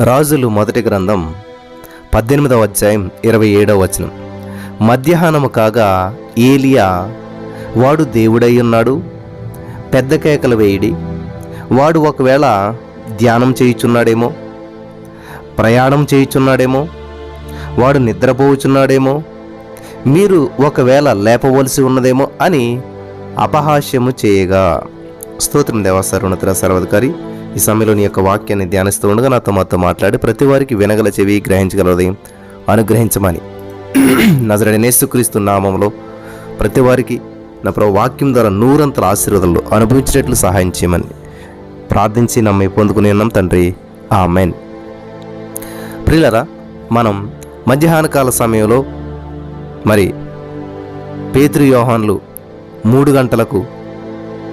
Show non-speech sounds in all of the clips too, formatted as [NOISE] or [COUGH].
రాజులు మొదటి గ్రంథం పద్దెనిమిదవ అధ్యాయం ఇరవై ఏడవ వచనం. మధ్యాహ్నము కాగా ఏలియా వాడు దేవుడై ఉన్నాడు పెద్ద కేకలు వేయడి వాడు ఒకవేళ ధ్యానం చేయుచున్నాడేమో ప్రయాణం చేయుచున్నాడేమో వాడు నిద్రపోవుచున్నాడేమో మీరు ఒకవేళ లేపవలసి ఉన్నదేమో అని అపహాస్యము చేయగా. స్తోత్రం దేవసరుణతర సర్వాధికారి ఈ సమయంలో నీ యొక్క వాక్యాన్ని ధ్యానిస్తూ ఉండగా నాతో మాతో మాట్లాడి ప్రతి వారికి వినగల చెవి గ్రహించగలదే అనుగ్రహించమని. [CLEARS THROAT] నజరడి నేసుక్రీస్తు నామంలో ప్రతి వారికి నా ప్రభు వాక్యం ద్వారా నూరంతల ఆశీర్వాదాలు అనుభవించేటట్లు సహాయం చేయమని ప్రార్థించి నమ్మి పొందుకుని ఉన్నాం తండ్రి. ఆ మెయిన్ ప్రియులరా మనం మధ్యాహ్న కాల సమయంలో మరి పేతృ యోహాన్లు మూడు గంటలకు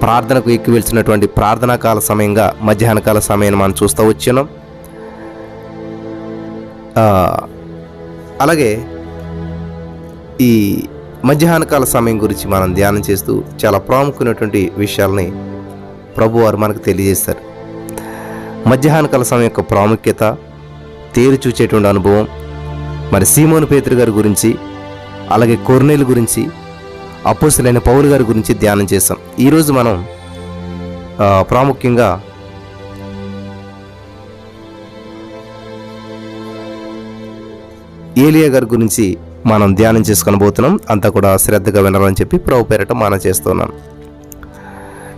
ప్రార్థనకు ఎక్కి వెలిసినటువంటి ప్రార్థనాకాల సమయంగా మధ్యాహ్న కాల సమయాన్ని మనం చూస్తూ వచ్చినాం. అలాగే ఈ మధ్యాహ్న కాల సమయం గురించి మనం ధ్యానం చేస్తూ చాలా ప్రాముఖ్యమైనటువంటి విషయాల్ని ప్రభువారు మనకు తెలియజేస్తారు. మధ్యాహ్న కాల సమయం యొక్క ప్రాముఖ్యత తేరు చూచేటువంటి అనుభవం మరి సీమోను పేతురు గారి గురించి అలాగే కొర్నేలు గురించి అపోసులైన పౌలు గారి గురించి ధ్యానం చేస్తాం ఈరోజు మనం ప్రాముఖ్యంగా ఏలియా గారి గురించి మనం ధ్యానం చేసుకొని పోతున్నాం. అంతా కూడా శ్రద్ధగా వినాలని చెప్పి ప్రభు పేరట మన చేస్తున్నాం.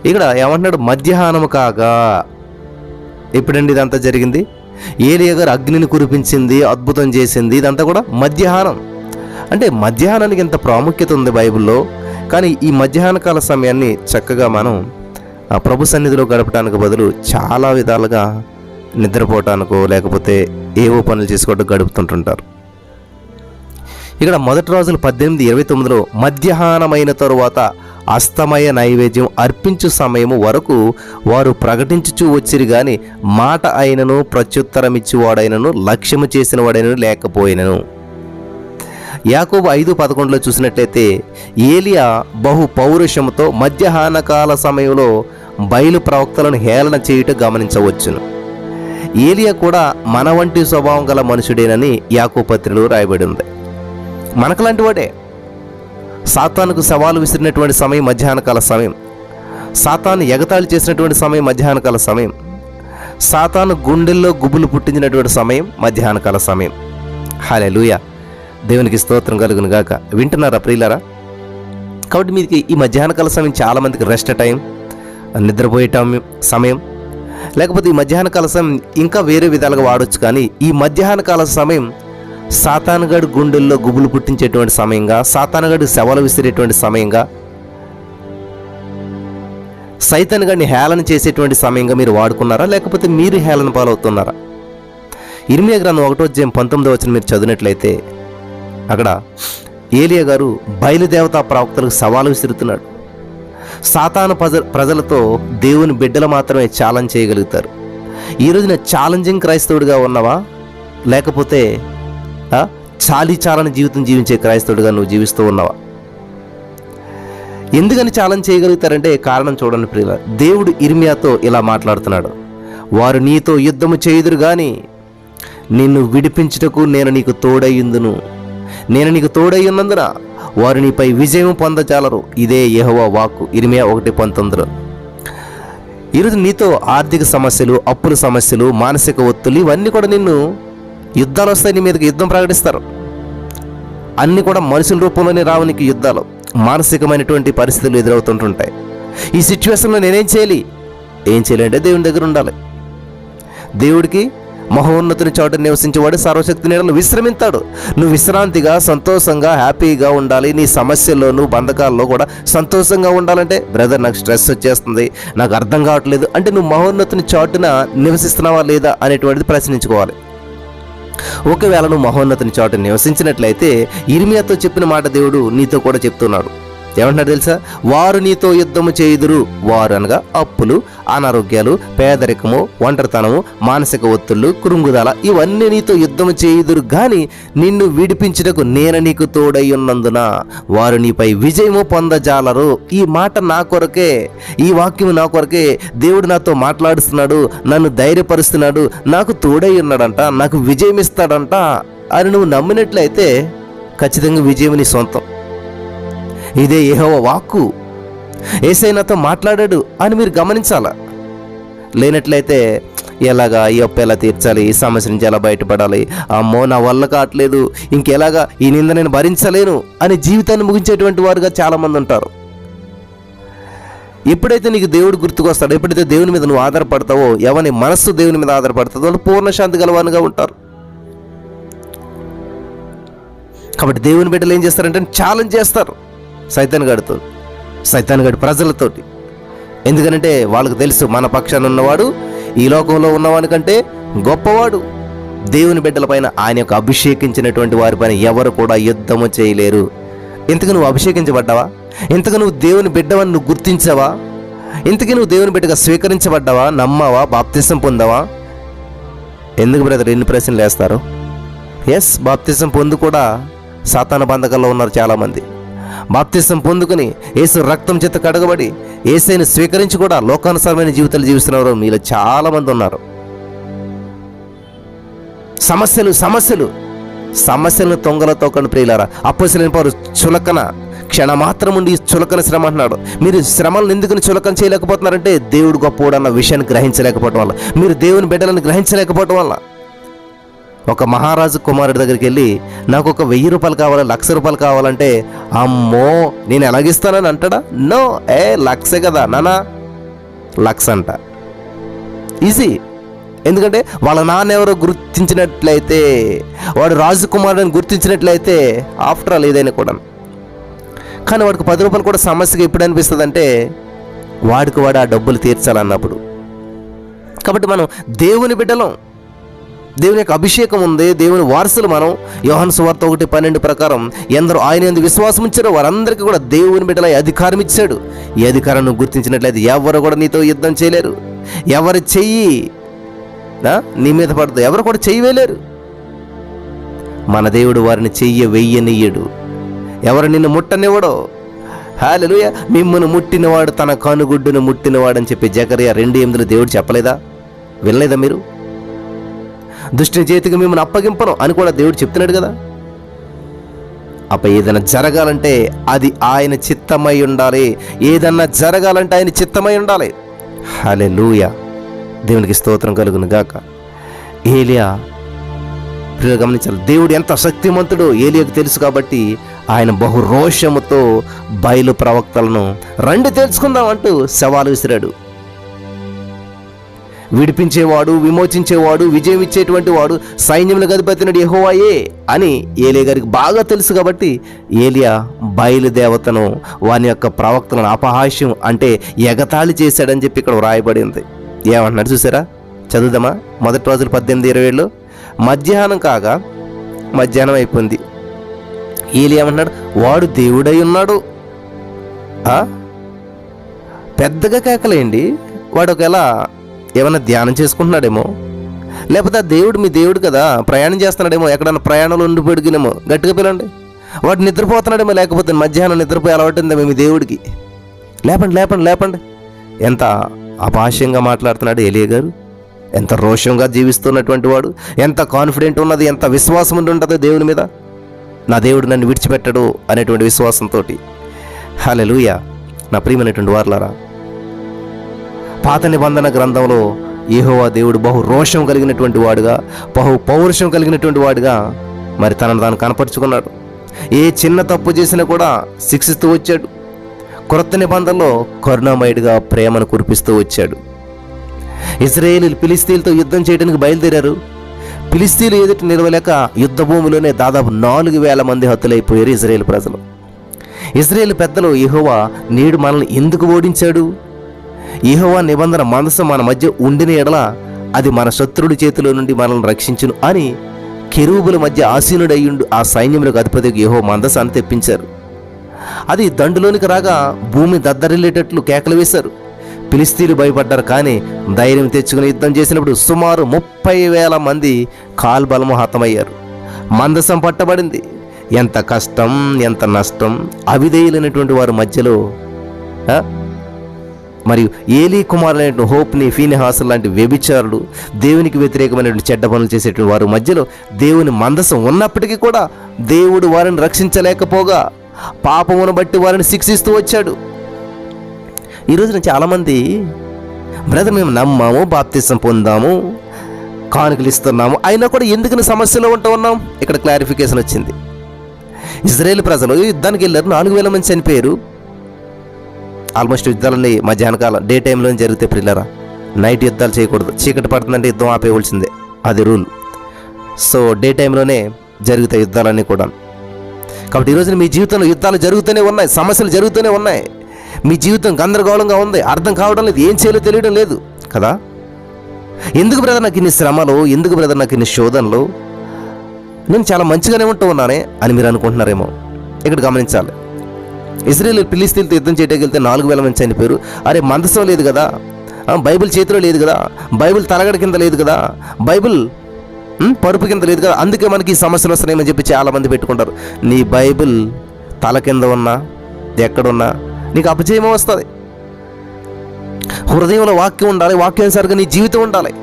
ఇక్కడ ఏమంటున్నాడు? మధ్యాహ్నం కాగా. ఎప్పుడండి ఇదంతా జరిగింది? ఏలియా గారు అగ్నిని కురిపించింది అద్భుతం చేసింది ఇదంతా కూడా మధ్యాహ్నం. అంటే మధ్యాహ్నానికి ఎంత ప్రాముఖ్యత ఉంది బైబిల్లో కానీ ఈ మధ్యాహ్న కాల సమయాన్ని చక్కగా మనం ప్రభు సన్నిధిలో గడపడానికి బదులు చాలా విధాలుగా నిద్రపోవటానికో లేకపోతే ఏవో పనులు చేసుకోవడం గడుపుతుంటుంటారు. ఇక్కడ మొదటి రోజులు పద్దెనిమిది ఇరవై తొమ్మిదిలో మధ్యాహ్నమైన తరువాత అస్తమయ నైవేద్యం అర్పించు సమయము వరకు వారు ప్రకటించుచూ వచ్చిరు గాని మాట అయినను ప్రత్యుత్తరమిచ్చువాడైనను లక్ష్యము చేసిన వాడైనను లేకపోయినను. యాకోబు ఐదు పదకొండులో చూసినట్లయితే ఏలియా బహు పౌరుషముతో మధ్యాహ్న కాల సమయంలో బయలు ప్రవక్తలను హేళన చేయుట గమనించవచ్చును. ఏలియా కూడా మన వంటి స్వభావం గల మనుషుడేనని యాకోపత్రిలో రాయబడి ఉంది. మనకులాంటి వాడే. సాతానుకు సవాలు విసిరినటువంటి సమయం మధ్యాహ్న కాల సమయం. సాతాను ఎగతాళి చేసినటువంటి సమయం మధ్యాహ్న కాల సమయం. సాతాను గుండెల్లో గుబులు పుట్టించినటువంటి సమయం మధ్యాహ్న కాల సమయం. హాలే దేవునికి స్తోత్రం కలుగును గాక. వింటున్నారా ప్రియులరా? కాబట్టి మీకు ఈ మధ్యాహ్న కాల సమయం చాలా మందికి రెస్ట్ టైం నిద్రపోయే టైం సమయం. లేకపోతే ఈ మధ్యాహ్న కాల సమయం ఇంకా వేరే విధాలుగా వాడొచ్చు కానీ ఈ మధ్యాహ్న కాల సమయం సాతానుగడు గుండెల్లో గుబులు పుట్టించేటువంటి సమయంగా సాతానుగడు శవలు విసిరేటువంటి సమయంగా సైతాన్ గడిని హేళన చేసేటువంటి సమయంగా మీరు వాడుకున్నారా? లేకపోతే మీరు హేళన పాలవుతున్నారా ఇరిమియా గ్రంథం ఒకటో జయం పంతొమ్మిదో వచ్చిన మీరు చదివినట్లయితే అక్కడ ఏలియా గారు బయలుదేవతా ప్రవక్తలకు సవాలు విసురుతున్నాడు. సాతాను ప్రజ ప్రజలతో దేవుని బిడ్డలు మాత్రమే ఛాలెంజ్ చేయగలుగుతారు. ఈ రోజున ఛాలెంజింగ్ క్రైస్తవుడిగా ఉన్నవా? లేకపోతే చాలీ చాలని జీవితం జీవించే క్రైస్తవుడిగా నువ్వు జీవిస్తూ ఉన్నావా? ఎందుకని ఛాలెంజ్ చేయగలుగుతారంటే కారణం చూడండి ప్రియుల దేవుడు ఇర్మియాతో ఇలా మాట్లాడుతున్నాడు. వారు నీతో యుద్ధము చేయుదురు కానీ నిన్ను విడిపించుటకు నేను నీకు తోడయ్యుందును. నేను నీకు తోడయ్యున్నందున వారు నీపై విజయం పొందజాలరు ఇదే యహోవా వాక్కు. ఇరిమియా ఒకటి పంతొమ్మిదిలో ఈరోజు నీతో ఆర్థిక సమస్యలు అప్పుల సమస్యలు మానసిక ఒత్తులు ఇవన్నీ కూడా నిన్ను యుద్ధాలు వస్తాయి. నీ మీదకి యుద్ధం ప్రకటిస్తారు. అన్నీ కూడా మనుషుల రూపంలోనే రావు నీకు యుద్ధాలు. మానసికమైనటువంటి పరిస్థితులు ఎదురవుతుంటుంటాయి. ఈ సిచ్యువేషన్లో నేనేం చేయాలి? ఏం చేయాలి అంటే దేవుని దగ్గర ఉండాలి. దేవుడికి మహోన్నతుని చోట నివసించేవాడు సర్వశక్తి నీడలు విశ్రమిస్తాడు నువ్వు విశ్రాంతిగా సంతోషంగా హ్యాపీగా ఉండాలి. నీ సమస్యల్లోనూ బంధకాల్లో కూడా సంతోషంగా ఉండాలంటే బ్రదర్ నాకు స్ట్రెస్ వచ్చేస్తుంది. నాకు అర్థం కావట్లేదు. అంటే నువ్వు మహోన్నతుని చోటున నివసిస్తున్నావా లేదా అనేటువంటిది ప్రశ్నించుకోవాలి. ఒకవేళ నువ్వు మహోన్నతుని చోట నివసించినట్లయితే ఇర్మియాతో చెప్పిన మాట దేవుడు నీతో కూడా చెప్తున్నాడు. ఏమంటున్నారు తెలుసా? వారు నీతో యుద్ధము చేయుదురు. వారు అనగా అప్పులు అనారోగ్యాలు పేదరికము ఒంటరితనము మానసిక ఒత్తిళ్ళు కురుంగుదల ఇవన్నీ నీతో యుద్ధము చేయుదురు గాని నిన్ను విడిపించుటకు నేను నీకు తోడై ఉన్నందున వారు నీపై విజయము పొందజాలరు. ఈ మాట నా కొరకే ఈ వాక్యం నా కొరకే దేవుడు నాతో మాట్లాడుస్తున్నాడు నన్ను ధైర్యపరుస్తున్నాడు నాకు తోడై ఉన్నాడంట నాకు విజయం ఇస్తాడంట అని నువ్వు నమ్మినట్లయితే ఖచ్చితంగా విజయం నీ సొంతం. ఇదే ఏహోవ వాక్కు. ఏసై నాతో మాట్లాడాడు అని మీరు గమనించాల? లేనట్లయితే ఎలాగా ఈ అప్పు ఎలా తీర్చాలి? ఈ సమస్య నుంచి ఎలా బయటపడాలి? అమ్మో నా వల్ల కావట్లేదు. ఇంకెలాగా ఈ నింద నేను భరించలేను అని జీవితాన్ని ముగించేటువంటి వారుగా చాలామంది ఉంటారు. ఎప్పుడైతే నీకు దేవుడు గుర్తుకొస్తాడో ఎప్పుడైతే దేవుని మీద నువ్వు ఆధారపడతావో ఎవరి మనస్సు దేవుని మీద ఆధారపడుతుందో వాళ్ళు పూర్ణశాంతి గలవానిగా ఉంటారు. కాబట్టి దేవుని బిడ్డలు ఏం చేస్తారంటే ఛాలెంజ్ చేస్తారు. సైతాన్ గడితో సైతాన్ గడి ప్రజలతోటి. ఎందుకంటే వాళ్ళకి తెలుసు మన పక్షాన ఉన్నవాడు ఈ లోకంలో ఉన్నవాని కంటే గొప్పవాడు. దేవుని బిడ్డలపైన ఆయన యొక్క అభిషేకించినటువంటి వారిపైన ఎవరు కూడా యుద్ధము చేయలేరు. ఇంతకు నువ్వు అభిషేకించబడ్డావా? ఇంతకు నువ్వు దేవుని బిడ్డవని నువ్వు గుర్తించావా? ఇంతకీ నువ్వు దేవుని బిడ్డగా స్వీకరించబడ్డావా? నమ్మావా? బాప్తిసం పొందావా? ఎందుకు బ్రదర్ ఎన్ని ప్రశ్నలు వేస్తారు? ఎస్ బాప్తిసం పొందు కూడా సాతాన బంధకాల్లో ఉన్నారు చాలామంది. బాప్తిసం పొందుకుని ఏసు రక్తం చేత కడగబడి ఏసైని స్వీకరించి కూడా లోకానుసారమైన జీవితాలు జీవిస్తున్నవారు మీలో చాలామంది ఉన్నారు. సమస్యలు సమస్యలు సమస్యలను తొంగలో తోకండి ప్రియులారా. అప్పసలేని వారు చులకన క్షణమాత్రం ఉండి చులకన శ్రమ అంటున్నాడు. మీరు శ్రమలను ఎందుకుని చులకన చేయలేకపోతున్నారంటే దేవుడు గొప్పవాడు అన్న విషయాన్ని గ్రహించలేకపోవడం వల్ల. మీరు దేవుని బిడ్డలను గ్రహించలేకపోవడం వల్ల. ఒక మహారాజు కుమారుడి దగ్గరికి వెళ్ళి నాకు ఒక వెయ్యి రూపాయలు కావాలి? లక్ష రూపాయలు కావాలంటే అమ్మో నేను ఎలాగిస్తానని అంటాడా? నో ఏ లక్షే కదా నానా. లక్ష అంట. ఈజీ. ఎందుకంటే వాళ్ళ నాన్న ఎవరో గుర్తించినట్లయితే వాడు రాజకుమారుడిని గుర్తించినట్లయితే ఆఫ్టర్ ఆల్ ఏదైనా కూడా కానీ వాడికి పది రూపాయలు కూడా సమస్యగా ఎప్పుడు అనిపిస్తుంది అంటే వాడికి వాడు ఆ డబ్బులు తీర్చాలన్నప్పుడు. కాబట్టి మనం దేవుని బిడ్డలం. దేవుని యొక్క అభిషేకం ఉంది. దేవుని వారసులు మనం. యోహన్ సువార్త ఒకటి పన్నెండు ప్రకారం ఎందరో ఆయన ఎందుకు విశ్వాసం ఇచ్చారో వారందరికీ కూడా దేవుని బిడ్డల అధికారం ఇచ్చాడు. ఈ అధికారం నువ్వు గుర్తించినట్లయితే ఎవరు కూడా నీతో యుద్ధం చేయలేరు. ఎవరు చెయ్యి నీ మీద పడదు. ఎవరు కూడా చెయ్యి వేయలేరు. మన దేవుడు వారిని చెయ్య వెయ్యనియ్యడు ఎవరు నిన్ను ముట్టనివ్వడో? హాలెలుయ. మిమ్మల్ని ముట్టినవాడు తన కనుగుడ్డును ముట్టినవాడని చెప్పి జకరియా రెండు ఎనిమిదిలో దేవుడు చెప్పలేదా? వినలేదా మీరు? దుష్టి చేతికి మిమ్మల్ని అప్పగింపను అని కూడా దేవుడు చెప్తున్నాడు కదా. అప్ప ఏదైనా జరగాలంటే అది ఆయన చిత్తమై ఉండాలి. ఏదన్నా జరగాలంటే ఆయన చిత్తమై ఉండాలి. హలే దేవునికి స్తోత్రం కలుగును గాక. ఏలియా ప్రియులు గమనించాలి. దేవుడు ఎంత శక్తిమంతుడో ఏలియాకు తెలుసు కాబట్టి ఆయన బహు రోషముతో బయలు ప్రవక్తలను రెండు తెలుసుకుందాం అంటూ సవాలు విసిరాడు. విడిపించేవాడు విమోచించేవాడు విజయం ఇచ్చేటువంటి వాడు సైన్యములకు అధిపతినడు యెహోవాయే అని ఏలియా గారికి బాగా తెలుసు కాబట్టి ఏలియా బయలుదేవతను వాని యొక్క ప్రవక్తలను అపహాస్యం అంటే ఎగతాళి చేశాడని చెప్పి ఇక్కడ వ్రాయబడింది. ఏమన్నాడు చూసారా? చదువుదామా? మొదటి రోజులు పద్దెనిమిది ఇరవై ఏళ్ళు. మధ్యాహ్నం కాగా మధ్యాహ్నం అయిపోయింది. ఏలి ఏమన్నాడు వాడు దేవుడై ఉన్నాడు. పెద్దగా కేకలేండి. వాడు ఒకవేళ ఏమైనా ధ్యానం చేసుకుంటున్నాడేమో? లేకపోతే ఆ దేవుడు మీ దేవుడు కదా ప్రయాణం చేస్తున్నాడేమో ఎక్కడన్నా ప్రయాణంలో ఉండిపోయినేమో గట్టిగా పిలండి వాడు నిద్రపోతున్నాడేమో లేకపోతే మధ్యాహ్నం నిద్రపోయి అలవాటుందేమో మీ దేవుడికి. లేపండి లేపండి లేపండి. ఎంత అపాస్యంగా మాట్లాడుతున్నాడు ఎలియ గారు? ఎంత రోషంగా జీవిస్తున్నటువంటి వాడు? ఎంత కాన్ఫిడెంట్ ఉన్నది? ఎంత విశ్వాసం ఉంటుందో దేవుని మీద? నా దేవుడు నన్ను విడిచిపెట్టడు అనేటువంటి విశ్వాసంతో హలెలూయ నా ప్రియమైనటువంటి వార్లారా పాత నిబంధన గ్రంథంలో ఏహోవా దేవుడు బహు రోషం కలిగినటువంటి వాడుగా బహు పౌరుషం కలిగినటువంటి వాడుగా మరి తనను తాను కనపరుచుకున్నాడు. ఏ చిన్న తప్పు చేసినా కూడా శిక్షిస్తూ వచ్చాడు. క్రొత్త నిబంధనలో కరుణామయుడిగా ప్రేమను కురిపిస్తూ వచ్చాడు. ఇజ్రాయేల్ ఫిలిస్తీన్లతో యుద్ధం చేయడానికి బయలుదేరారు. ఫిలిస్తీన్లు ఎదుటి నిలవలేక యుద్ధ భూమిలోనే దాదాపు నాలుగు వేల మంది హతులైపోయారు ఇజ్రాయేల్ ప్రజలు. ఇజ్రాయేల్ పెద్దలు ఇహోవా నేడు మనల్ని ఎందుకు ఓడించాడు? యెహోవా నిబంధన మనసు మన మధ్య ఉండిన ఎడల అది మన శత్రుడి చేతిలో నుండి మనల్ని రక్షించును అని కెరూబుల మధ్య ఆసీనుడయ్యుండు ఆ సైన్యములకు అధిపతికి యెహో మందసాన్ని తెప్పించారు. అది దండులోనికి రాగా భూమి దద్దరిల్లేటట్లు కేకలు వేశారు. పిలిస్తీలు భయపడ్డారు కానీ ధైర్యం తెచ్చుకుని యుద్ధం చేసినప్పుడు సుమారు ముప్పై వేల మంది కాల్బలము హతమయ్యారు మందసం పట్టబడింది. ఎంత కష్టం ఎంత నష్టం అవిధేయులైనటువంటి వారి మధ్యలో మరియు ఏలీ కుమారులైన హోప్ని ఫీనిహాసన్ లాంటి వ్యభిచారులు దేవునికి వ్యతిరేకమైనటువంటి చెడ్డ పనులు చేసేటువంటి వారి మధ్యలో దేవుని మందసం ఉన్నప్పటికీ కూడా దేవుడు వారిని రక్షించలేకపోగా పాపమును బట్టి వారిని శిక్షిస్తూ వచ్చాడు. ఈ రోజున చాలామంది బ్రదర్ మేము నమ్మాము బాప్తిసం పొందాము కానుకలు ఇస్తున్నాము అయినా కూడా ఎందుకని సమస్యలో ఉంటూ ఉన్నాం? ఇక్కడ క్లారిఫికేషన్ వచ్చింది. ఇజ్రాయేల్ ప్రజలు యుద్ధానికి వెళ్ళారు నాలుగు వేల మంది చనిపోయారు. ఆల్మోస్ట్ యుద్ధాలన్నీ మధ్యాహ్న కాలం డే టైంలో జరిగితే ప్రిల్లరా. నైట్ యుద్ధాలు చేయకూడదు. చీకటి పడుతుందంటే యుద్ధం ఆపేయవలసిందే. అది రూల్. సో డే టైంలోనే జరుగుతాయి యుద్ధాలన్నీ కూడా. కాబట్టి ఈరోజు మీ జీవితంలో యుద్ధాలు జరుగుతూనే ఉన్నాయి సమస్యలు జరుగుతూనే ఉన్నాయి. మీ జీవితం గందరగోళంగా ఉంది అర్థం కావడం లేదు ఏం చేయాలో తెలియడం లేదు కదా? ఎందుకు బ్రదర్ నాకు ఇన్ని శ్రమలు ఎందుకు బ్రదర్ నాకు ఇన్ని శోధనలు? నేను చాలా మంచిగానే ఉంటూ ఉన్నానే అని మీరు అనుకుంటున్నారేమో. ఇక్కడ గమనించాలి. ఇజ్రాయేల్ పిలిస్తీన్తో యుద్ధం చేయడానికి వెళ్తే నాలుగు వేల మంది చనిపోయారు. అరే మందసం లేదు కదా? బైబిల్ చేతిలో లేదు కదా? బైబిల్ తలగడ కింద లేదు కదా? బైబిల్ పరుపు కింద లేదు కదా? అందుకే మనకి ఈ సమస్యలు వస్తున్నాయని చెప్పి చాలా మంది పెట్టుకుంటారు. నీ బైబిల్ తల కింద ఉన్నా ఎక్కడున్నా నీకు అపజయమే వస్తుంది. హృదయంలో వాక్యం ఉండాలి వాక్యానుసారిగా నీ జీవితం ఉండాలి.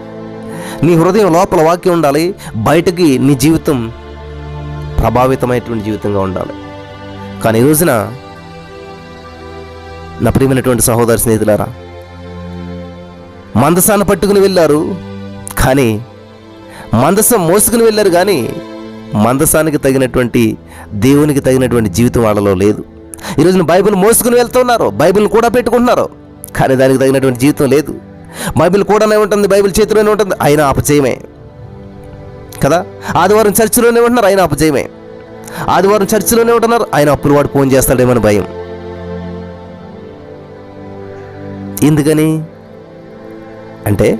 నీ హృదయం లోపల వాక్యం ఉండాలి బయటకి నీ జీవితం ప్రభావితమైనటువంటి జీవితంగా ఉండాలి. కానీ ఈ రోజున నా ప్రియమైనటువంటి సహోదర స్నేహితులారా మందసాన్ని పట్టుకుని వెళ్ళారు కానీ మందసం మోసుకుని వెళ్ళారు కానీ మందసానికి తగినటువంటి దేవునికి తగినటువంటి జీవితం వాళ్ళలో లేదు. ఈరోజు బైబిల్ మోసుకుని వెళ్తున్నారు బైబిల్ కూడా పెట్టుకుంటున్నారు కానీ దానికి తగినటువంటి జీవితం లేదు. బైబిల్ కూడానే ఉంటుంది బైబిల్ చేతిలోనే ఉంటుంది అయినా అపజయమే. కదా? ఆదివారం చర్చిలోనే ఉంటున్నారు ఆయన అపజయమే. ఆదివారం చర్చిలోనే ఉంటున్నారు ఆయన అప్పులు వాడు ఫోన్ చేస్తాడేమని భయం. ఎందుకని? అంటే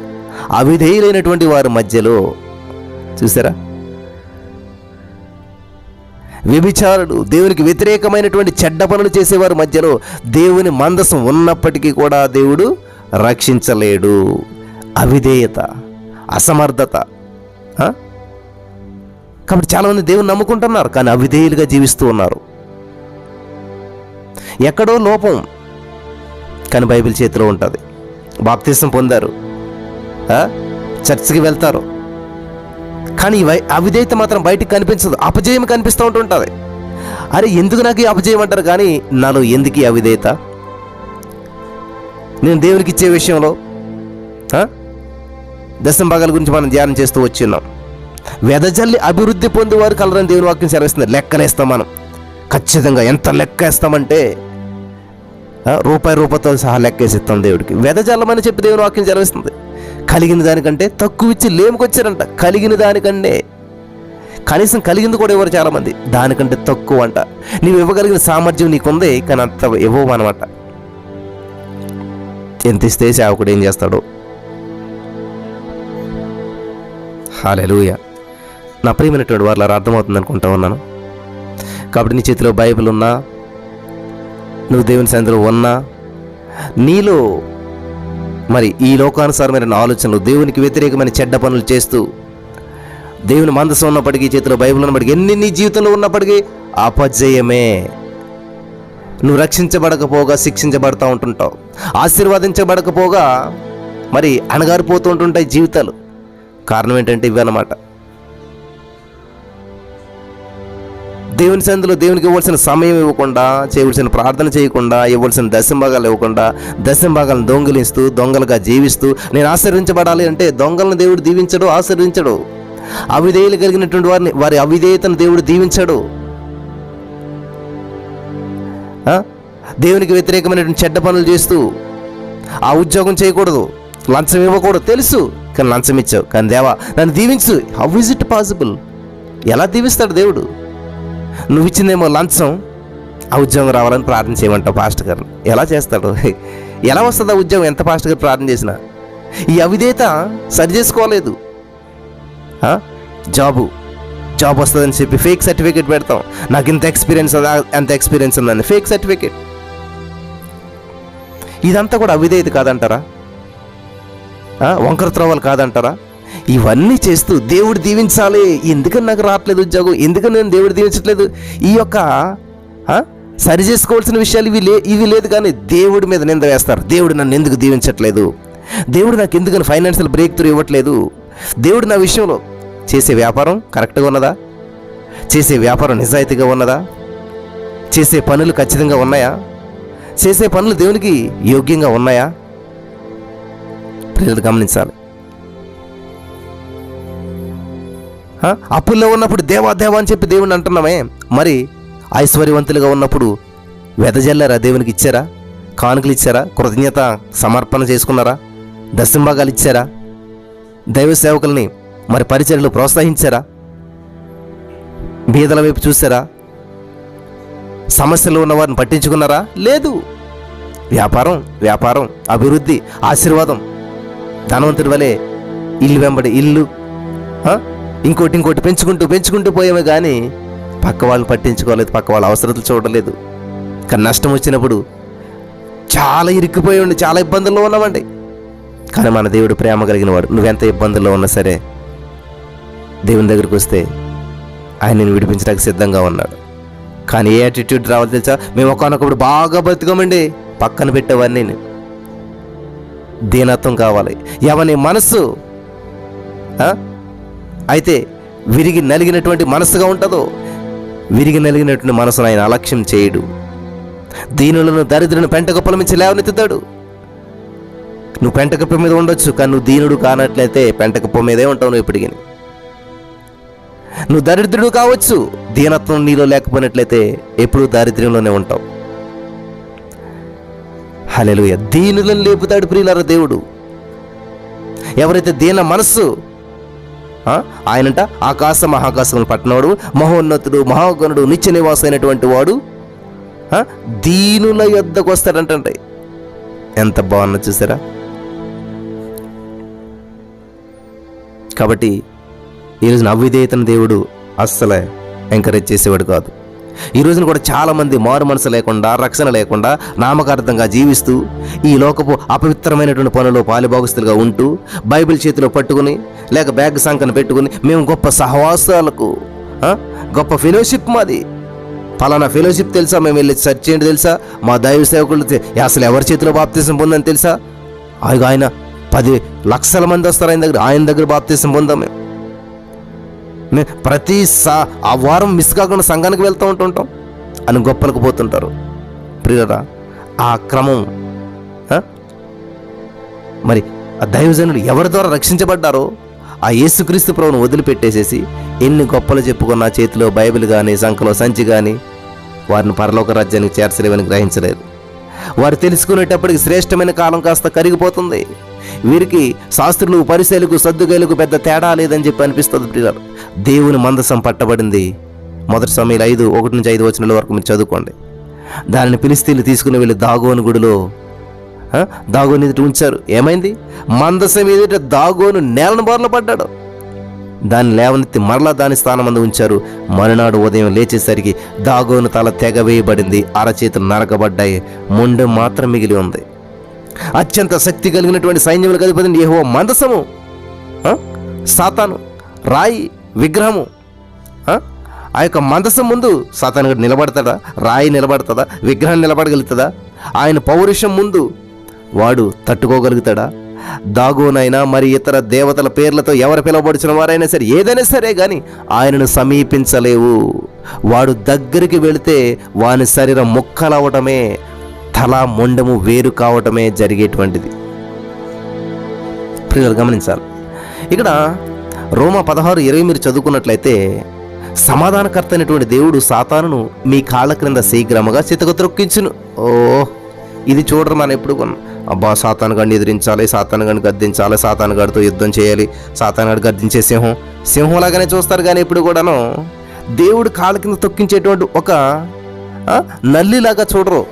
అవిధేయులైనటువంటి వారి మధ్యలో చూసారా? వ్యభిచారుడు దేవునికి వ్యతిరేకమైనటువంటి చెడ్డ పనులు చేసేవారి మధ్యలో దేవుని మందసం ఉన్నప్పటికీ కూడా దేవుడు రక్షించలేడు. అవిధేయత అసమర్థత కాబట్టి చాలామంది దేవుని నమ్ముకుంటున్నారు కానీ అవిధేయులుగా జీవిస్తూ ఉన్నారు. ఎక్కడో లోపం కానీ బైబిల్ చేతిలో ఉంటుంది. బాప్తీసం పొందారు. చర్చికి వెళ్తారు. కానీ వై- అవిధేయత మాత్రం బయటికి కనిపించదు. అపజయం కనిపిస్తూ ఉంటుంటుంది. అరే ఎందుకు నాకు ఈ అపజయం అంటారు? కానీ నాలో ఎందుకు ఈ అవిధేయత? నేను దేవునికి ఇచ్చే విషయంలో దశం భాగాల గురించి మనం ధ్యానం చేస్తూ వచ్చిన్నాం వెదజల్లి అభివృద్ధి పొందేవారు కలరని దేవుని వాక్యం సెలవిస్తుంది. లెక్కలేస్తాం మనం. ఖచ్చితంగా ఎంత లెక్క వేస్తామంటే రూపాయి రూపాయతో సహా లెక్కేసిస్తాం దేవుడికి. వెదజల్లమని చెప్పి దేవుని వాక్యం సెలవిస్తుంది కలిగిన దానికంటే తక్కువ ఇచ్చి లేముకొచ్చారంట. కలిగిన దానికంటే కనీసం కలిగింది కూడా ఇవ్వరు చాలామంది. దానికంటే తక్కువ అంట. నీవు ఇవ్వగలిగిన సామర్థ్యం నీకుంది కానీ అంత ఇవ్వవు అనమాట ఎంత ఇస్తే సేవకుడు ఏం చేస్తాడు? హాలెలూయ నా ప్రియమైనటువంటి వారు అర్థమవుతుంది అనుకుంటా ఉన్నాను. కాబట్టి నీ చేతిలో బైబిల్ ఉన్నా నువ్వు దేవుని సన్నిధిలో ఉన్నా నీలో మరి ఈ లోకానుసారమైన ఆలోచనలు దేవునికి వ్యతిరేకమైన చెడ్డ పనులు చేస్తూ దేవుని మందసం ఉన్నప్పటికీ చేతిలో బైబిల్ ఉన్నప్పటికీ ఎన్ని నీ జీవితంలో ఉన్నప్పటికీ అపజయమే. నువ్వు రక్షించబడకపోగా శిక్షించబడతా ఉంటుంటావు. ఆశీర్వదించబడకపోగా మరి అణగారిపోతూ ఉంటుంటాయి జీవితాలు. కారణం ఏంటంటే ఇవి అన్నమాట దేవుని సందులో దేవునికి ఇవ్వాల్సిన సమయం ఇవ్వకుండా చేయవలసిన ప్రార్థన చేయకుండా ఇవ్వాల్సిన దశంభాగాలు ఇవ్వకుండా దశంభాగాలను దొంగిలిస్తూ దొంగలుగా జీవిస్తూ నేను ఆశీర్వించబడాలి అంటే దొంగలను దేవుడు దీవించడు ఆశీర్వించడు అవిధేయులు కలిగినటువంటి వారిని వారి అవిధేయతను దేవుడు దీవించడు. దేవునికి వ్యతిరేకమైనటువంటి చెడ్డ పనులు చేస్తూ ఆ ఉద్యోగం చేయకూడదు లంచం ఇవ్వకూడదు తెలుసు కానీ లంచం ఇచ్చావు కానీ దేవా నన్ను దీవించు. హౌ ఇస్ ఇట్ పాసిబుల్ ఎలా దీవిస్తాడు దేవుడు? నువ్వు ఇచ్చిందేమో లంచం ఆ ఉద్యోగం రావాలని ప్రార్థన చేయమంటావు పాస్ట్ గారు. ఎలా చేస్తాడు? ఎలా వస్తుంది ఆ ఉద్యోగం? ఎంత పాస్టర్ గారు ప్రార్థన చేసినా? ఈ అవిధేత సరి చేసుకోలేదు. జాబు జాబ్ వస్తుందని చెప్పి ఫేక్ సర్టిఫికేట్ పెడతాం. నాకు ఇంత ఎక్స్పీరియన్స్ ఉందా? ఎంత ఎక్స్పీరియన్స్ ఉందని ఫేక్ సర్టిఫికేట్. ఇదంతా కూడా అవిధేయత కాదంటారా? వంకర త్రోవలు కాదంటారా? ఇవన్నీ చేస్తూ దేవుడు దీవించాలి. ఎందుకని నాకు రావట్లేదు ఉద్యోగం? ఎందుకని నేను దేవుడు దీవించట్లేదు? ఈ యొక్క సరి చేసుకోవాల్సిన విషయాలు ఇవి లే ఇవి లేదు కానీ దేవుడి మీద నింద వేస్తారు. దేవుడు నన్ను ఎందుకు దీవించట్లేదు? దేవుడు నాకు ఎందుకని ఫైనాన్షియల్ బ్రేక్ త్రూ ఇవ్వట్లేదు? దేవుడు నా విషయంలో చేసే వ్యాపారం కరెక్ట్గా ఉన్నదా? చేసే వ్యాపారం నిజాయితీగా ఉన్నదా? చేసే పనులు ఖచ్చితంగా ఉన్నాయా? చేసే పనులు దేవునికి యోగ్యంగా ఉన్నాయా? ప్రజలు గమనించాలి. అప్పుల్లో ఉన్నప్పుడు దేవా దేవా అని చెప్పి దేవుని అంటున్నామే. మరి ఐశ్వర్యవంతులుగా ఉన్నప్పుడు వెదజల్లారా? దేవునికి ఇచ్చారా? కానుకలు ఇచ్చారా? కృతజ్ఞత సమర్పణ చేసుకున్నారా? దశంభాగాలు ఇచ్చారా? దైవ సేవకుల్ని మరి పరిచర్లు ప్రోత్సహించారా? బీదల వైపు చూసారా? సమస్యలు ఉన్న వారిని పట్టించుకున్నారా? లేదు. వ్యాపారం వ్యాపారం అభివృద్ధి ఆశీర్వాదం. ధనవంతుడి వలె ఇల్లు వెంబడి ఇల్లు ఇంకోటి ఇంకోటి పెంచుకుంటూ పెంచుకుంటూ పోయామే కానీ పక్క వాళ్ళు పట్టించుకోలేదు పక్క వాళ్ళ అవసరతలు చూడలేదు. కానీ నష్టం వచ్చినప్పుడు చాలా ఇరుక్కుపోయి ఉండి చాలా ఇబ్బందుల్లో ఉన్నామండి. కానీ మన దేవుడు ప్రేమ కలిగిన వాడు. నువ్వెంత ఇబ్బందుల్లో ఉన్నా సరే దేవుని దగ్గరికి వస్తే ఆయన నేను విడిపించడానికి సిద్ధంగా ఉన్నాడు. కానీ ఏ యాటిట్యూడ్ రావాలి తెలుసా? మేము ఒకనొకప్పుడు బాగా బతుకమండి పక్కన పెట్టేవాడిని నేను. దీనత్వం కావాలి. ఎవని మనస్సు అయితే విరిగి నలిగినటువంటి మనస్సుగా ఉంటుందో? విరిగి నలిగినటువంటి మనసును ఆయన అలక్ష్యం చేయడు. దీనులను దరిద్రులను పెంటగొప్పల మించి లేవనెత్తుతాడు. నువ్వు పెంటకప్ప మీద ఉండొచ్చు కానీ నువ్వు దీనుడు కానట్లయితే పెంటకప్ప మీదే ఉంటావు నువ్వు ఇప్పటికి. నువ్వు దరిద్రుడు కావచ్చు దీనత్వం నీలో లేకపోయినట్లయితే ఎప్పుడూ దారిద్ర్యంలోనే ఉంటావు. హలెలుయ దీనులను లేపుతాడు ప్రియులారా దేవుడు. ఎవరైతే దీన మనస్సు ఆయనంట ఆకాశ మహాకాశములు పట్టినవాడు మహోన్నతుడు మహాగణుడు నిత్య నివాసం అయినటువంటి వాడు దీనుల యొద్దకు వస్తాడంటే ఎంత బాగున్నా చూసారా? కాబట్టి ఈరోజు అవిధేయతను దేవుడు అస్సలే ఎంకరేజ్ చేసేవాడు కాదు. ఈ రోజున కూడా చాలామంది మారు మనసు లేకుండా రక్షణ లేకుండా నామకార్థంగా జీవిస్తూ ఈ లోకపు అపవిత్రమైనటువంటి పనులు పాలిభాగస్తులుగా ఉంటూ బైబిల్ చేతిలో పట్టుకుని లేక బ్యాగ్ సంఖ్యను పెట్టుకుని మేము గొప్ప సహవాసాలకు గొప్ప ఫెలోషిప్ మాది. ఫలానా ఫెలోషిప్ తెలుసా? మేము వెళ్ళి సెర్చ్ చేయండి తెలుసా? మా దైవ సేవకులు అసలు ఎవరి చేతిలో బాప్తీసం పొందని తెలుసా? ఆయన ఆయన పది లక్షల మంది వస్తారు ఆయన దగ్గర ఆయన దగ్గర బాప్తీసం పొందాం మేము. ప్రతి సా ఆ వారం మిస్ కాకుండా సంఘానికి వెళ్తూ ఉంటుంటాం. అని గొప్పలకు పోతుంటారు. ప్రియరా ఆ క్రమం మరి ఆ దైవజనుడు ఎవరి ద్వారా రక్షించబడ్డారో ఆ యేసుక్రీస్తు ప్రభును వదిలిపెట్టేసేసి ఎన్ని గొప్పలు చెప్పుకున్న చేతిలో బైబిల్ కానీ సంఖలో సంచి కానీ వారిని పరలోక రాజ్యానికి చేర్చలేవని గ్రహించలేదు. వారు తెలుసుకునేటప్పటికి శ్రేష్టమైన కాలం కాస్త కరిగిపోతుంది. వీరికి శాస్త్రులు పరిశీలకు సర్దుగైలకు పెద్ద తేడా లేదని చెప్పి అనిపిస్తుంది ప్రియులారు. దేవుని మందసం పట్టబడింది. మొదటి సమయంలో ఐదు ఒకటి నుంచి ఐదు వచనాల వరకు మీరు చదువుకోండి. దానిని పిలిస్తీలు తీసుకుని వెళ్ళి దాగోని గుడిలో దాగోని ఎదుట ఉంచారు. ఏమైంది? మందసం ఎదుట దాగోను నేలను బోర్ల పడ్డాడు. దాన్ని లేవనెత్తి మరలా దాని స్థానం అందు ఉంచారు. మరునాడు ఉదయం లేచేసరికి దాగోను తల తెగవేయబడింది. అరచేతులు నరకబడ్డాయి. మొండెం మాత్రం మిగిలి ఉంది. అత్యంత శక్తి కలిగినటువంటి సైన్యములకు అధిపతి ఏహో మందసము. సాతాను రాయి విగ్రహము. ఆ? యొక్క మందసం ముందు సాతాను గడు నిలబడతాడా? రాయి నిలబడతాడా? విగ్రహం నిలబడగలుగుతుందా ఆయన పౌరుషం ముందు వాడు తట్టుకోగలుగుతాడా? దాగోనైనా మరి ఇతర దేవతల పేర్లతో ఎవరు పిలువబడుచిన వారైనా సరే ఏదైనా సరే కానీ ఆయనను సమీపించలేవు. వాడు దగ్గరికి వెళితే వాని శరీరం ముక్కలవటమే తల మొండము వేరు కావటమే జరిగేటువంటిది. ప్రియులు గమనించాలి. ఇక్కడ రోమా పదహారు ఇరవై మీరు చదువుకున్నట్లయితే సమాధానకర్త అయినటువంటి దేవుడు సాతానును మీ కాళ్ళ క్రింద శీఘ్రముగా చితకత్రొక్కించును. ఓ ఇది చూడరు మనం ఎప్పుడు అబ్బా సాతాను ఎదిరించాలి సాతాను గడిని గద్దించాలి సాతానుగాడితో యుద్ధం చేయాలి సాతాను గడి గద్దించే సింహం. సింహంలాగానే చూస్తారు కానీ ఇప్పుడు కూడాను దేవుడు కాళ్ళ కింద తొక్కించేటువంటి ఒక నల్లిలాగా చూడరు.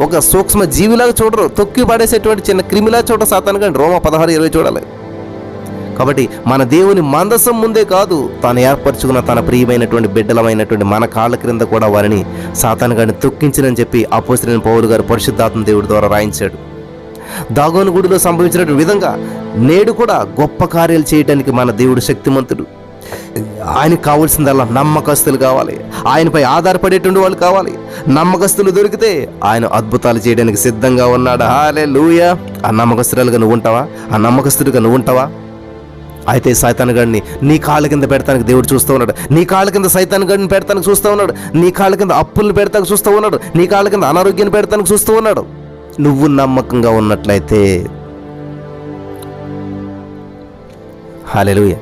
ఒక సూక్ష్మ జీవిలాగా చూడరు. తొక్కి పడేసేటువంటి చిన్న క్రిమిలా చూడ సాతాను కానీ రోమ పదహారు ఇరవై చూడాలి. కాబట్టి మన దేవుని మందసం ముందే కాదు తాను ఏర్పరచుకున్న తన ప్రియమైనటువంటి బిడ్డలమైనటువంటి మన కాళ్ళ క్రింద కూడా వారిని సాతాను గారిని తొక్కించినని చెప్పి అపోసిన పౌలు గారు పరిశుద్ధాత్మ దేవుడి ద్వారా రాయించాడు. దాగోను గుడిలో సంభవించినటువంటి విధంగా నేడు కూడా గొప్ప కార్యాలు చేయడానికి మన దేవుడు శక్తిమంతుడు. ఆయనకు కావాల్సిందల్లా నమ్మకస్తులు కావాలి. ఆయనపై ఆధారపడేటువంటి వాళ్ళు కావాలి. నమ్మకస్తులు దొరికితే ఆయన అద్భుతాలు చేయడానికి సిద్ధంగా ఉన్నాడు? హాలే లూయ ఆ నమ్మకస్తురాలుగా నువ్వు ఉంటావా? ఆ నమ్మకస్తుడిగా నువ్వు ఉంటావా? అయితే సైతాన్ గడిని నీ కాళ్ళ కింద పెడతానికి దేవుడు చూస్తూ ఉన్నాడు. నీ కాళ్ళ కింద సైతాన్ గడిని పెడతానికి చూస్తూ ఉన్నాడు. నీ కాళ్ళ కింద అప్పులను పెడతానికి చూస్తూ ఉన్నాడు. నీ కాళ్ళ కింద అనారోగ్యాన్ని పెడతానికి చూస్తూ ఉన్నాడు. నువ్వు నమ్మకంగా ఉన్నట్లయితే హాలెలుయ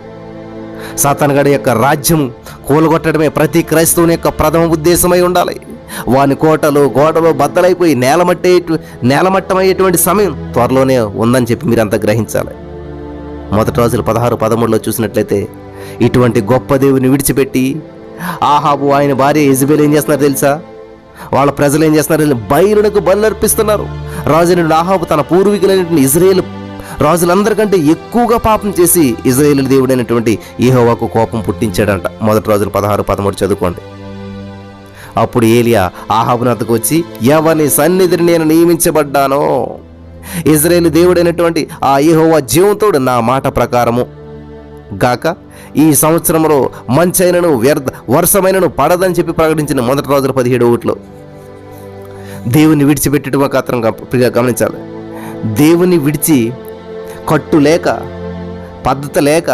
సాతానగడి యొక్క రాజ్యం కూలగొట్టడమే ప్రతి క్రైస్తవుని యొక్క ప్రథమ ఉద్దేశమై ఉండాలి. వాని కోటలు గోడలు బద్దలైపోయి నేలమట్టే నేలమట్టమయ్యేటువంటి సమయం త్వరలోనే ఉందని చెప్పి మీరంతా గ్రహించాలి. మొదటి రోజులు పదహారు పదమూడులో చూసినట్లయితే ఇటువంటి గొప్ప దేవుని విడిచిపెట్టి ఆహాబు ఆయన భార్య ఇజబేల్ ఏం చేస్తున్నారు తెలుసా? వాళ్ళ ప్రజలు ఏం చేస్తున్నారు? బయలునకు బలులర్పిస్తున్నారు. రాజు ఆహాబు తన పూర్వీకులైనటువంటి ఇజ్రాయేల్ రాజులందరికంటే ఎక్కువగా పాపం చేసి ఇజ్రాయేల్ దేవుడైనటువంటి ఈహోవాకు కోపం పుట్టించాడంట. మొదటి రోజులు పదహారు పదమూడు చదువుకోండి. అప్పుడు ఏలియా ఆహాబునతకు వచ్చి ఎవని సన్నిధిని నేను నియమించబడ్డానో? ఇజ్రాయేల్ దేవుడైనటువంటి ఆ ఈహోవా జీవంతోడు నా మాట ప్రకారము. గాక ఈ సంవత్సరంలో మంచైనను వ్యర్థ వర్షమైనను పడదని చెప్పి ప్రకటించిన మొదటి రోజుల పదిహేడు ఓట్లు దేవుని విడిచిపెట్టడం మాత్రం గమనించాలి. దేవుని విడిచి కట్టు లేక పద్ధతి లేక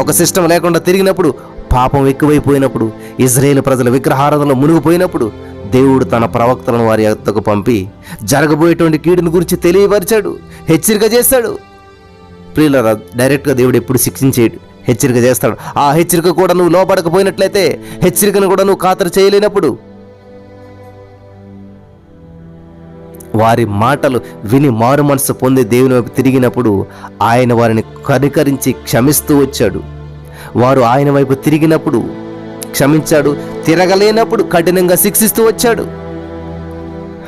ఒక సిస్టమ్ లేకుండా తిరిగినప్పుడు పాపం ఎక్కువైపోయినప్పుడు ఇజ్రాయేల్ ప్రజల విగ్రహారాధనలో మునిగిపోయినప్పుడు దేవుడు తన ప్రవక్తలను వారి ఎత్తకు పంపి జరగబోయేటువంటి కీడుని గురించి తెలియపరిచాడు హెచ్చరిక చేస్తాడు ప్రియులరా డైరెక్ట్గా దేవుడు ఎప్పుడు శిక్షించేడు హెచ్చరిక చేస్తాడు. ఆ హెచ్చరిక కూడా నువ్వు లోపడకపోయినట్లయితే హెచ్చరికను కూడా నువ్వు ఖాతరు చేయలేనప్పుడు వారి మాటలు విని మారు మనసు పొంది దేవుని వైపు తిరిగినప్పుడు ఆయన వారిని కనికరించి క్షమిస్తూ వచ్చాడు. వారు ఆయన వైపు తిరిగినప్పుడు క్షమించాడు తిరగలేనప్పుడు కఠినంగా శిక్షిస్తూ వచ్చాడు.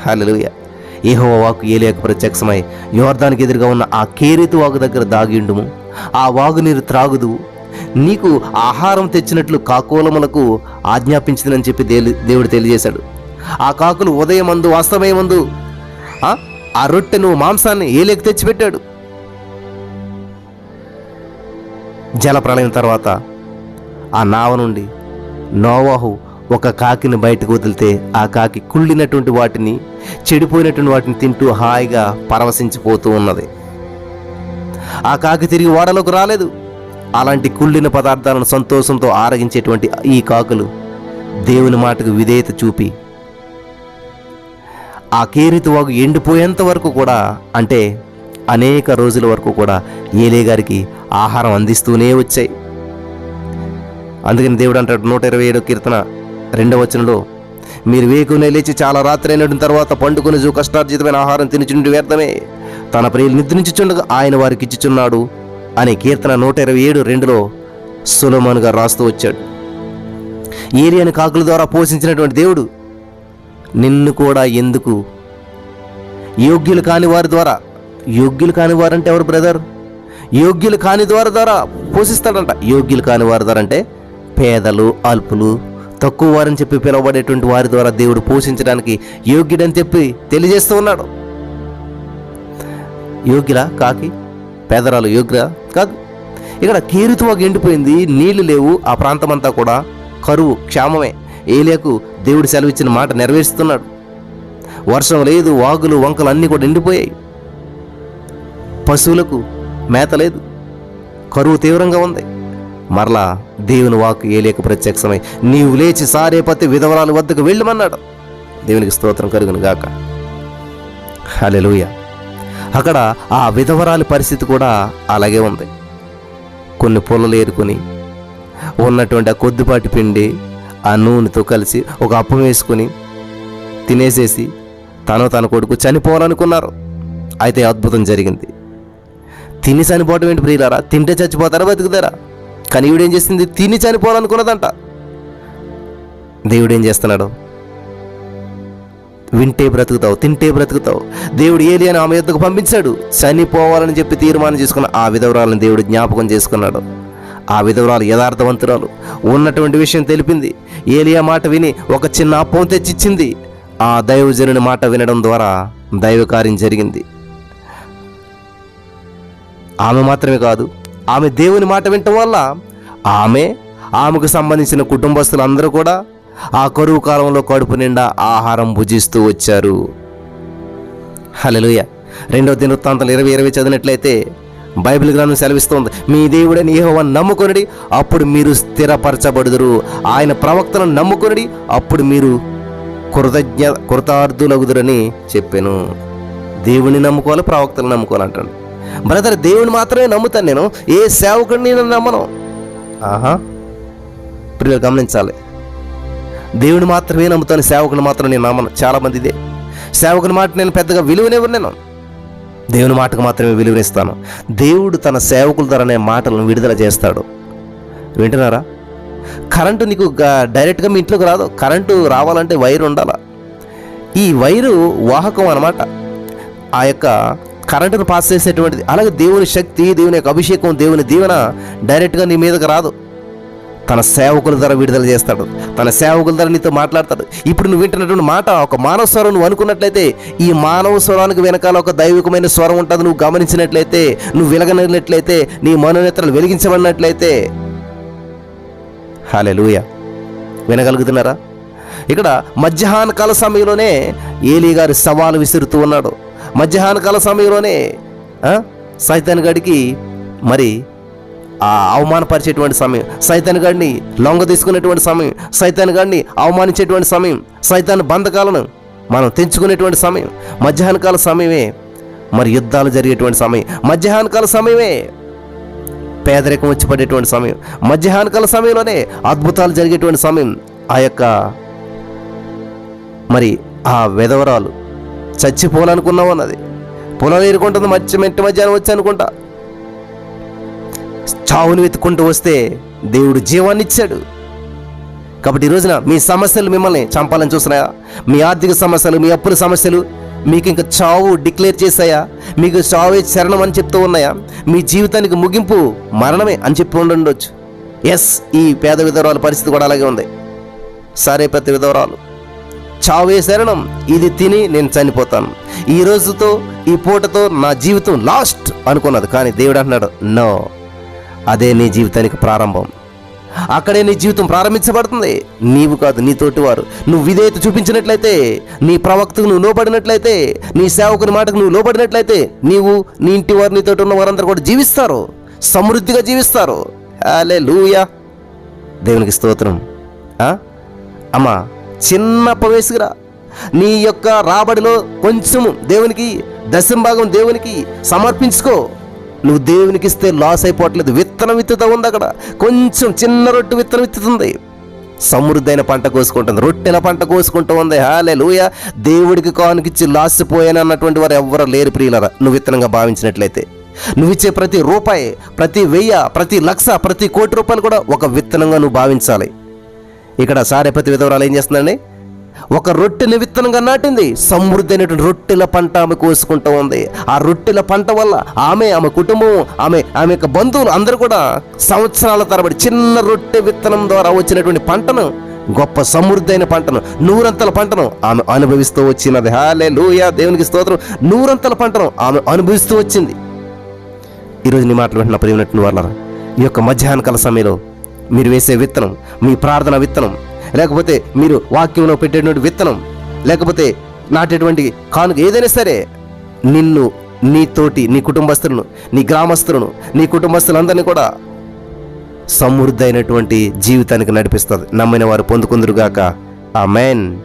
హలోయ ఏహో వాకు ఏలియాకు ప్రత్యక్షమై యోర్దానికి ఎదురుగా ఉన్న ఆ కేరీతు వాగు దగ్గర దాగిండుము ఆ వాగు నీరు త్రాగుదు. నీకు ఆహారం తెచ్చినట్లు కాకోలములకు ఆజ్ఞాపించిందని చెప్పి దేవుడు తెలియజేశాడు. ఆ కాకులు ఉదయమందు అస్తమయమందు ఆ? రొట్టెను మాంసాన్ని ఏలేకి తెచ్చిపెట్టాడు? జలప్రళయం తర్వాత ఆ నావ నుండి నోవాహు ఒక కాకిని బయటకు వదిలితే ఆ కాకి కుళ్ళినటువంటి వాటిని చెడిపోయినటువంటి వాటిని తింటూ హాయిగా పరవశించిపోతూ ఉన్నది. ఆ కాకి తిరిగి ఓడలోకి రాలేదు. అలాంటి కుళ్ళిన పదార్థాలను సంతోషంతో ఆరగించేటువంటి ఈ కాకులు దేవుని మాటకు విధేయత చూపి ఆ కేరితు వాగు ఎండిపోయేంత వరకు కూడా అంటే అనేక రోజుల వరకు కూడా ఏలే గారికి ఆహారం అందిస్తూనే వచ్చాయి. అందుకని దేవుడు అంటాడు నూట ఇరవై ఏడో కీర్తన రెండవ వచనంలో మీరు వేకునే లేచి చాలా రాత్రి అయినటువంటి తర్వాత పండుకొని జూ కష్టార్జితమైన ఆహారం తినుచుండి వ్యర్థమే. తన ప్రియులు నిద్రించుచుండగా ఆయన వారికి ఇచ్చుచున్నాడు అనే కీర్తన నూట ఇరవై ఏడు రెండులో సులమన్ రాస్తూ వచ్చాడు. ఏరియాని కాకుల ద్వారా పోషించినటువంటి దేవుడు నిన్ను కూడా ఎందుకు? యోగ్యులు కాని వారి ద్వారా యోగ్యులు కాని వారంటే ఎవరు బ్రదర్? యోగ్యులు కాని వారి ద్వారా పోషిస్తాడంట. యోగ్యులు కాని వారి ద్వారా అంటే పేదలు అల్పులు తక్కువ వారని చెప్పి పిలువబడేటువంటి వారి ద్వారా దేవుడు పోషించడానికి యోగ్యుడని చెప్పి తెలియజేస్తూ ఉన్నాడు. యోగ్యులా? కాకి? పేదరాలు యోగ్య కాదు. ఇక్కడ కీరుతువాకు ఎండిపోయింది నీళ్ళు లేవు ఆ ప్రాంతమంతా కూడా కరువు క్షామమే. ఏలియాకు దేవుడు సెలవిచ్చిన మాట నెరవేరుస్తున్నాడు. వర్షం లేదు వాగులు వంకలు అన్నీ కూడా నిండిపోయాయి. పశువులకు మేత లేదు కరువు తీవ్రంగా ఉంది. మరలా దేవుని వాకు ఏలియకు ప్రత్యక్షమై నీవు లేచి సారేపతి విధవరాలు వద్దకు వెళ్ళమన్నాడు. దేవునికి స్తోత్రం కలుగును గాక. హలెలుయ అక్కడ ఆ విధవరాలి పరిస్థితి కూడా అలాగే ఉంది. కొన్ని పొలలు ఏరుకొని ఉన్నటువంటి ఆ కొద్దిపాటి పిండి ఆ నూనెతో కలిసి ఒక అప్పం వేసుకొని తినేసేసి తను తన కొడుకు చనిపోవాలనుకున్నారు. అయితే అద్భుతం జరిగింది. తిని చనిపోవటం ఏంటి ప్రియులారా? తింటే చచ్చిపోతారా బతుకుతారా? కానీ ఈవిడేం చేసింది? తిని చనిపోవాలనుకున్నదంట. దేవుడు ఏం చేస్తున్నాడు? వింటే బ్రతుకుతావు తింటే బ్రతుకుతావు. దేవుడు ఏలి అని ఆమె యొద్దకు పంపించాడు. చనిపోవాలని చెప్పి తీర్మానం చేసుకున్న ఆ విధవరాలను దేవుడు జ్ఞాపకం చేసుకున్నాడు. ఆ విధవరాలు యథార్థవంతురాలు. ఉన్నటువంటి విషయం తెలిపింది. ఏలియా మాట విని ఒక చిన్న అప్పం తెచ్చిచ్చింది. ఆ దైవజనుని మాట వినడం ద్వారా దైవకార్యం జరిగింది. ఆమె మాత్రమే కాదు ఆమె దేవుని మాట వినటం వల్ల ఆమె ఆమెకు సంబంధించిన కుటుంబస్తులు అందరూ కూడా ఆ కరువు కాలంలో కడుపు నిండా ఆహారం భుజిస్తూ వచ్చారు. హల్లెలూయా. రెండో దినవృత్తాంతాలు ఇరవై ఇరవై చదివినట్లయితే బైబిల్ గ్రంథం సెలవిస్తోంది. మీ దేవుడని యెహోవాను నమ్ముకొనిడి అప్పుడు మీరు స్థిరపరచబడుదురు. ఆయన ప్రవక్తను నమ్ముకొనిడి అప్పుడు మీరు కృతజ్ఞ కృతార్థులగుదురని చెప్పాను. దేవుని నమ్ముకోవాలి ప్రవక్తలు నమ్ముకోవాలి అంటాను బ్రదర్ దేవుని మాత్రమే నమ్ముతాను నేను ఏ సేవకుడిని నేను నమ్మను. ఆహా. ప్రియులు గమనించాలి. దేవుని మాత్రమే నమ్ముతాను సేవకుని మాత్రం నేను నమ్మను. చాలామంది ఇదే సేవకుని మాట నేను పెద్దగా విలువనివ్వను నేను. దేవుని మాటకు మాత్రమే విలువనిస్తాను దేవుడు తన సేవకుల ద్వారానే మాటలను విడుదల చేస్తాడు. వింటున్నారా? కరెంటు నీకు డైరెక్ట్గా మీ ఇంట్లోకి రాదు. కరెంటు రావాలంటే వైర్ ఉండాల? ఈ వైరు వాహకం అనమాట ఆ యొక్క కరెంటును పాస్ చేసేటువంటిది. అలాగే దేవుని శక్తి దేవుని యొక్క అభిషేకం దేవుని దీవెన డైరెక్ట్గా నీ మీదకి రాదు. తన సేవకుల ద్వారా విడుదల చేస్తాడు. తన సేవకుల ద్వారా నీతో మాట్లాడతాడు. ఇప్పుడు నువ్వు వింటున్నటువంటి మాట ఒక మానవ స్వరం నువ్వు అనుకున్నట్లయితే ఈ మానవ స్వరానికి వెనకాల ఒక దైవికమైన స్వరం ఉంటుంది నువ్వు గమనించినట్లయితే నువ్వు వెలగనట్లయితే నీ మనోనేత్రాలు వెలిగించబడినట్లయితే. హాలే లూయ వినగలుగుతున్నారా? ఇక్కడ మధ్యాహ్న కాల సమయంలోనే ఏలీ గారి సవాలు విసురుతూ ఉన్నాడు. మధ్యాహ్న కాల సమయంలోనే సైతాన్ గడికి మరి ఆ అవమానపరిచేటువంటి సమయం. సైతాన్ గారిని లొంగ తీసుకునేటువంటి సమయం. సైతాన్ గారిని అవమానించేటువంటి సమయం. సైతాన్ బంధకాలను మనం తెంచుకునేటువంటి సమయం. మధ్యాహ్న కాల సమయమే. మరి యుద్ధాలు జరిగేటువంటి సమయం. మధ్యాహ్న కాల సమయమే. పేదరికం వచ్చి పడేటువంటి సమయం. మధ్యాహ్నకాల సమయంలోనే అద్భుతాలు జరిగేటువంటి సమయం. ఆ యొక్క మరి ఆ విధవరాలు చచ్చిపోవాలనుకున్నావు అన్నది. పొలం ఏరుకుంటుంది మధ్య మెట్టి మధ్యాహ్నం వచ్చి అనుకుంటా. చావుని వెతుక్కుంటూ వస్తే దేవుడు జీవాన్ని ఇచ్చాడు కాబట్టి ఈ రోజున మీ సమస్యలు మిమ్మల్ని చంపాలని చూస్తున్నాయా మీ ఆర్థిక సమస్యలు మీ అప్పుల సమస్యలు మీకు ఇంకా చావు డిక్లేర్ చేశాయా? మీకు చావే శరణం అని చెప్తూ ఉన్నాయా? మీ జీవితానికి ముగింపు మరణమే అని చెప్పి ఉండొచ్చు. ఎస్ ఈ పేద విధవరాల పరిస్థితి కూడా అలాగే ఉంది. సరే ప్రతి విధవరాలు. చావే శరణం ఇది తిని నేను చనిపోతాను. ఈ రోజుతో ఈ పూటతో నా జీవితం లాస్ట్ అనుకున్నది. కానీ దేవుడు అంటున్నాడు నో అదే నీ జీవితానికి ప్రారంభం. అక్కడే నీ జీవితం ప్రారంభించబడుతుంది. నీవు కాదు నీ తోటి వారు. నువ్వు విధేయత చూపించినట్లయితే నీ ప్రవక్తకు నువ్వు లోబడినట్లయితే నీ సేవకుని మాటకు నువ్వు లోబడినట్లయితే నీవు నీ ఇంటి వారు నీతోటి ఉన్న వారందరూ కూడా జీవిస్తారు. సమృద్ధిగా జీవిస్తారు. అలే లూయా దేవునికి స్తోత్రం. ఆ? అమ్మా చిన్న ప్రవేశకురా నీ యొక్క రాబడిలో కొంచెము దేవునికి దశం భాగం దేవునికి సమర్పించుకో. నువ్వు దేవునికి ఇస్తే లాస్ అయిపోవట్లేదు. విత్తనం విత్తుతా ఉంది అక్కడ. కొంచెం చిన్న రొట్టె విత్తనం విత్తుతుంది. సమృద్ధైన పంట కోసుకుంటుంది. రొట్టెల పంట కోసుకుంటూ ఉంది. హాలే లూయ దేవుడికి కానుకిచ్చి లాసిపోయాను అన్నటువంటి వారు ఎవ్వరు లేరు ప్రియులరా. నువ్వు విత్తనంగా భావించినట్లయితే. నువ్వు ఇచ్చే ప్రతి రూపాయి ప్రతి వెయ్య ప్రతి లక్ష ప్రతి కోటి రూపాయలు కూడా ఒక విత్తనంగా నువ్వు భావించాలి. ఇక్కడ సారేపతి విధవరాలు ఏం చేస్తుందండి ఒక రొట్టెని విత్తనంగా నాటింది. సమృద్ధి అయినటువంటి రొట్టెల పంట ఆమె కోసుకుంటూ ఉంది. ఆ రొట్టెల పంట వల్ల ఆమె ఆమె కుటుంబం ఆమె ఆమె యొక్క బంధువులు అందరూ కూడా సంవత్సరాల తరబడి చిన్న రొట్టె విత్తనం ద్వారా వచ్చినటువంటి పంటను గొప్ప సమృద్ధి అయిన పంటను నూరంతల పంటను ఆమె అనుభవిస్తూ వచ్చినది. హాలే లూయా దేవునికి స్తోత్రం. నూరంతల పంటను ఆమె అనుభవిస్తూ వచ్చింది. ఈరోజు నీ మాటలు వింటున్న ప్రియమైనటువంటి వాళ్ళ ఈ యొక్క మధ్యాహ్నకాల సమయంలో మీరు వేసే విత్తనం మీ ప్రార్థన విత్తనం లేకపోతే మీరు వాక్యంలో పెట్టేటువంటి విత్తనం లేకపోతే నాటేటువంటి కానుక ఏదైనా సరే నిన్ను నీతోటి నీ కుటుంబస్తులను నీ గ్రామస్తులను నీ కుటుంబస్తులందరినీ కూడా సమృద్ధి అయినటువంటి జీవితానికి నడిపిస్తుంది. నమ్మిన వారు పొందుకుందరుగాక. ఆ మెయిన్